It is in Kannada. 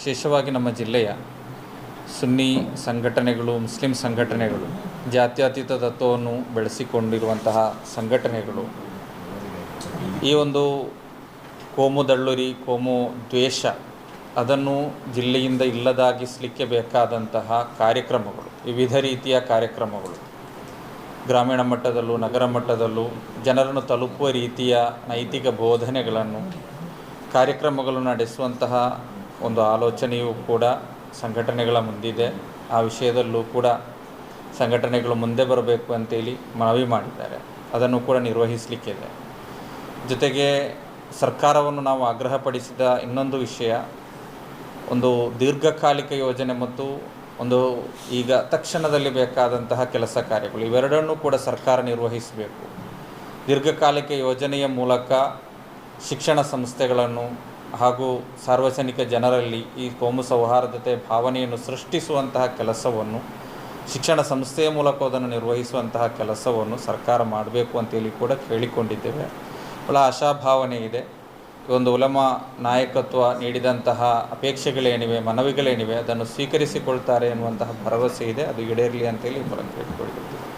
ವಿಶೇಷವಾಗಿ ನಮ್ಮ ಜಿಲ್ಲೆಯ ಸುನ್ನಿ ಸಂಘಟನೆಗಳು, ಮುಸ್ಲಿಂ ಸಂಘಟನೆಗಳು, ಜಾತ್ಯತೀತ ತತ್ವವನ್ನು ಬೆಳೆಸಿಕೊಂಡಿರುವಂತಹ ಸಂಘಟನೆಗಳು. ಈ ಒಂದು ಕೋಮು ದಳ್ಳುರಿ, ಕೋಮು ದ್ವೇಷ ಅದನ್ನು ಜಿಲ್ಲೆಯಿಂದ ಇಲ್ಲದಾಗಿಸಲಿಕ್ಕೆ ಬೇಕಾದಂತಹ ಕಾರ್ಯಕ್ರಮಗಳು, ವಿವಿಧ ರೀತಿಯ ಕಾರ್ಯಕ್ರಮಗಳು. ಗ್ರಾಮೀಣ ಮಟ್ಟದಲ್ಲೂ, ನಗರ ಮಟ್ಟದಲ್ಲೂ ಜನರನ್ನು ತಲುಪುವ ರೀತಿಯ ನೈತಿಕ ಬೋಧನೆಗಳನ್ನು ಕಾರ್ಯಕ್ರಮಗಳು ನಡೆಸುವಂತಹ ಒಂದು ಆಲೋಚನೆಯೂ ಕೂಡ ಸಂಘಟನೆಗಳ ಮುಂದಿದೆ. ಆ ವಿಷಯದಲ್ಲೂ ಕೂಡ ಸಂಘಟನೆಗಳು ಮುಂದೆ ಬರಬೇಕು ಅಂತೇಳಿ ಮನವಿ ಮಾಡಿದ್ದಾರೆ. ಅದನ್ನು ಕೂಡ ನಿರ್ವಹಿಸಲಿಕ್ಕಿದೆ. ಜೊತೆಗೆ ಸರ್ಕಾರವನ್ನು ನಾವು ಆಗ್ರಹಪಡಿಸಿದ ಇನ್ನೊಂದು ವಿಷಯ, ಒಂದು ದೀರ್ಘಕಾಲಿಕ ಯೋಜನೆ ಮತ್ತು ಒಂದು ಈಗ ತಕ್ಷಣದಲ್ಲಿ ಬೇಕಾದಂತಹ ಕೆಲಸ ಕಾರ್ಯಗಳು, ಇವೆರಡನ್ನೂ ಕೂಡ ಸರ್ಕಾರ ನಿರ್ವಹಿಸಬೇಕು. ದೀರ್ಘಕಾಲಿಕ ಯೋಜನೆಯ ಮೂಲಕ ಶಿಕ್ಷಣ ಸಂಸ್ಥೆಗಳನ್ನು ಹಾಗೂ ಸಾರ್ವಜನಿಕ ಜನರಲ್ಲಿ ಈ ಕೋಮು ಸೌಹಾರ್ದತೆ ಭಾವನೆಯನ್ನು ಸೃಷ್ಟಿಸುವಂತಹ ಕೆಲಸವನ್ನು, ಶಿಕ್ಷಣ ಸಂಸ್ಥೆಯ ಮೂಲಕ ಅದನ್ನು ನಿರ್ವಹಿಸುವಂತಹ ಕೆಲಸವನ್ನು ಸರ್ಕಾರ ಮಾಡಬೇಕು ಅಂತೇಳಿ ಕೂಡ ಕೇಳಿಕೊಂಡಿದ್ದೇವೆ. ಭಾಳ ಆಶಾಭಾವನೆ ಇದೆ. ಒಂದು ಉಲಮ ನಾಯಕತ್ವ ನೀಡಿದಂತಹ ಅಪೇಕ್ಷೆಗಳೇನಿವೆ, ಮನವಿಗಳೇನಿವೆ, ಅದನ್ನು ಸ್ವೀಕರಿಸಿಕೊಳ್ತಾರೆ ಎನ್ನುವಂತಹ ಭರವಸೆ ಇದೆ. ಅದು ಈಡೇರಲಿ ಅಂತೇಳಿ ಕೇಳಿಕೊಳ್ತೀವಿ